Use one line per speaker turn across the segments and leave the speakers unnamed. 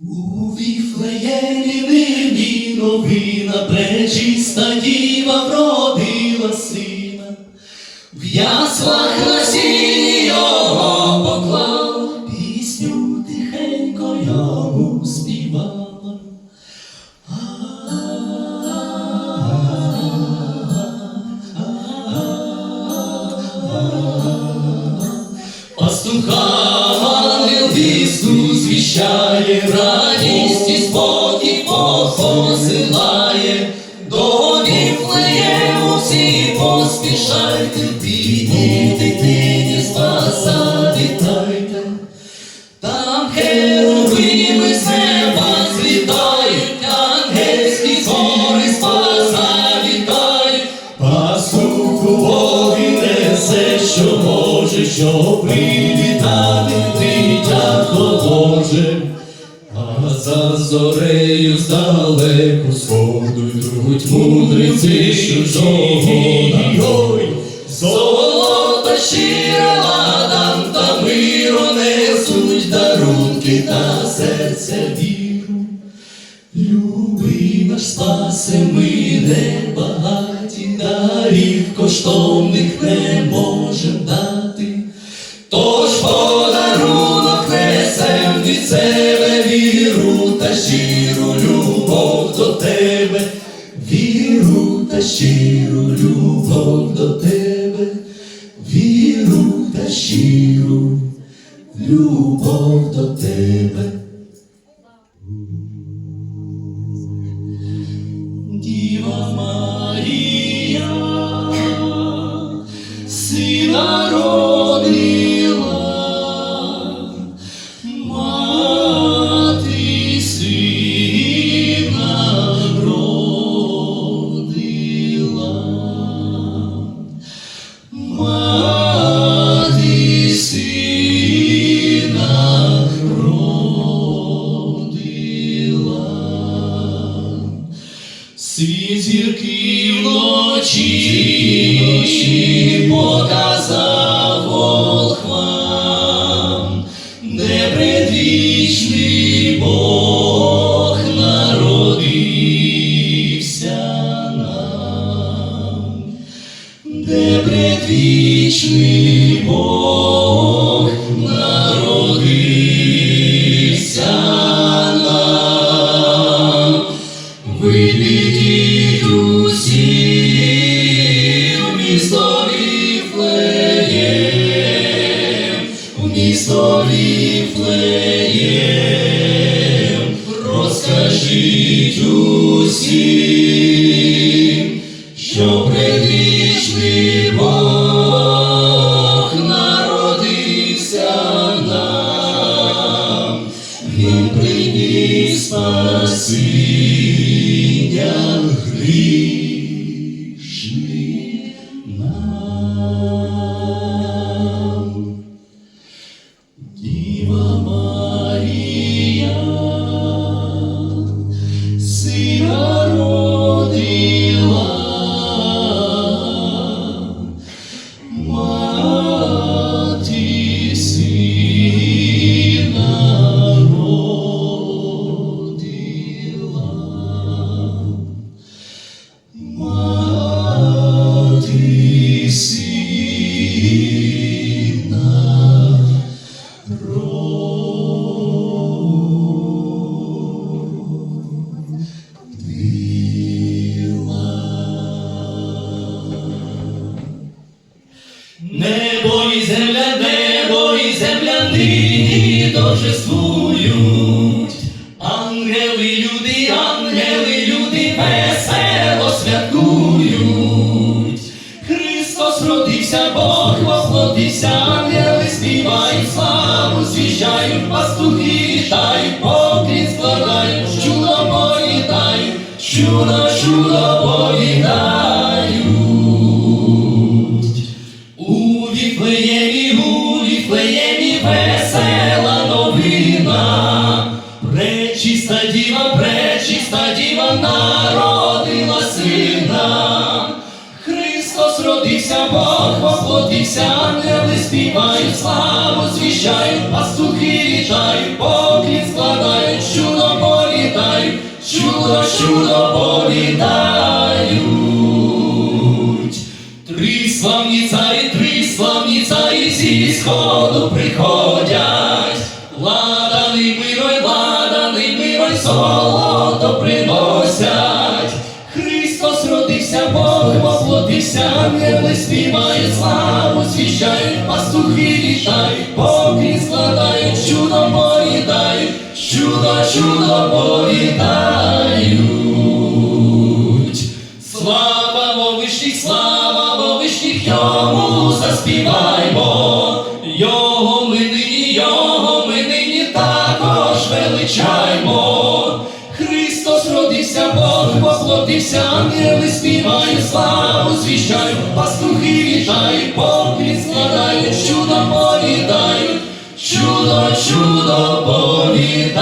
У Віфлеємі нині новина, пречиста діва вродила сина. В яслах на сіні його поклав, пісню тихенько йому співала. Пастухам ангел звіщає, радість і спокій Бог посилає, за зорею здалеку сходу йдуть мудреці чужого народу. Золота щира ладан та миро несуть дарунки та серця віру. Любий наш спасе, ми не багаті, дарів коштовних не можем дати. Тож щиру любов до тебе, віру та щиру любов до тебе, віру та щиру любов до тебе. Де Бог народився нам, предвічний Бог нам. Виведіть усі в місто в місто розкажіть усім, що предвічний народився нам. Він приніс спасіння грішним Небо і земля, небо і земля нині торжествують. Ангели, люди, ангели, люди весело святкують. Христос родився, Бог воплотився, ангели співають, славу звіщають, пастухи вітають, поклін складають, чудо повідають, чудо, чудо повідають. Покотився, ангели співають, славу звіщають, пастухи вітають, поклін складають, чудо політають, чудо, чудо політають. Три славні царі, три славні царі зі сходу. Ангели співають, славу свіщають, пастухи літають, поки складають, чудо поїдають, чудо, чудо повідають. Слава Родився, Бог воплотився, ангели співають, славу звіщають, пастухи вітають, поки складають, чудо повідають, чудо, чудо повідають.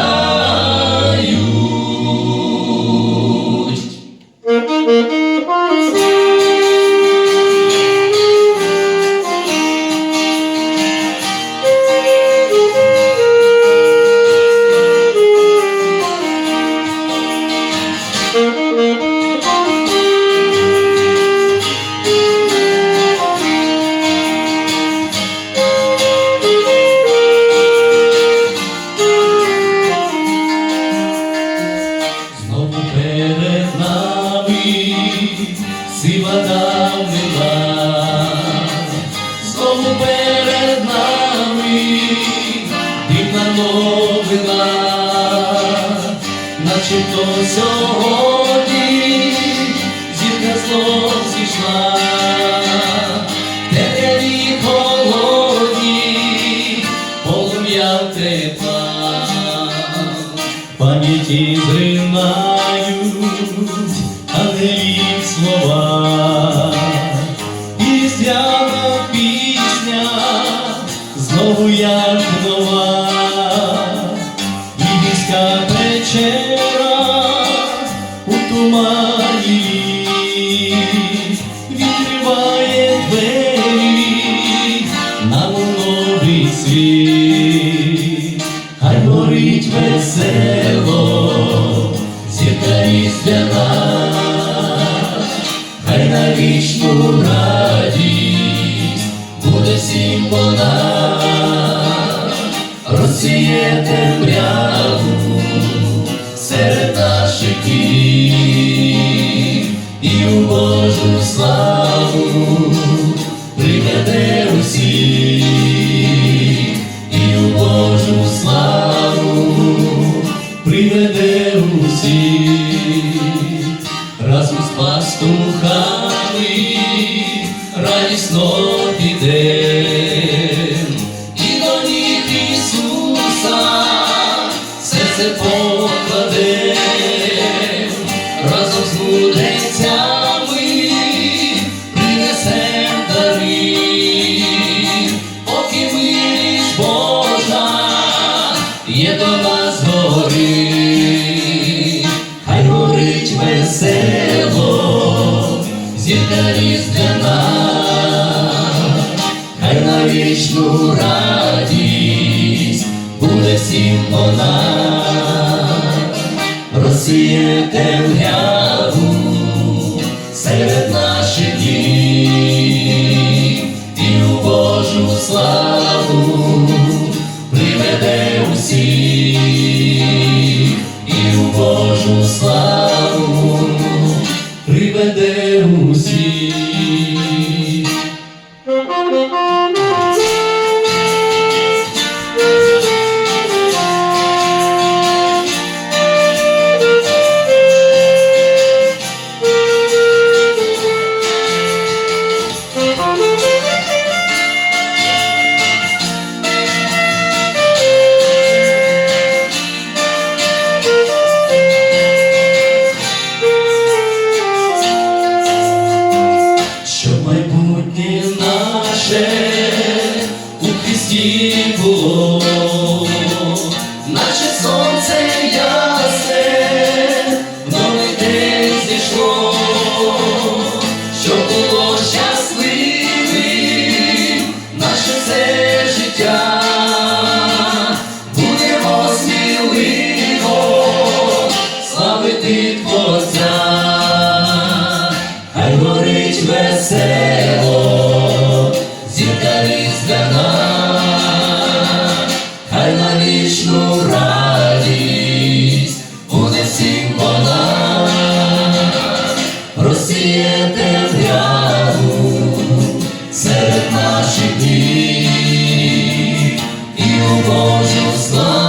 Давнина, знову перед нами дивна новина, наче то сьогодні зірка знов зійшла, темряві холодні, полум'я тепла. Пам'яті зринають ангелів слова, Різдвяна пісня знову як нова, і війська вечера у тумані. Відкриває двері на новий світ. Хай горить весело, зірка різдвяна, з мудрецями принесем дари, поки милість Божа є до нас гори, хай горить весело, зірка різдвяна, хай на вічну радість буде всім вона, розсіє темряву серед наших все життя, будемо сміливо славити Творця, хай горить весело, зірка різдвяна, хай на вічну радість буде всім вона, розсіє темряву серед наших. Божих слав.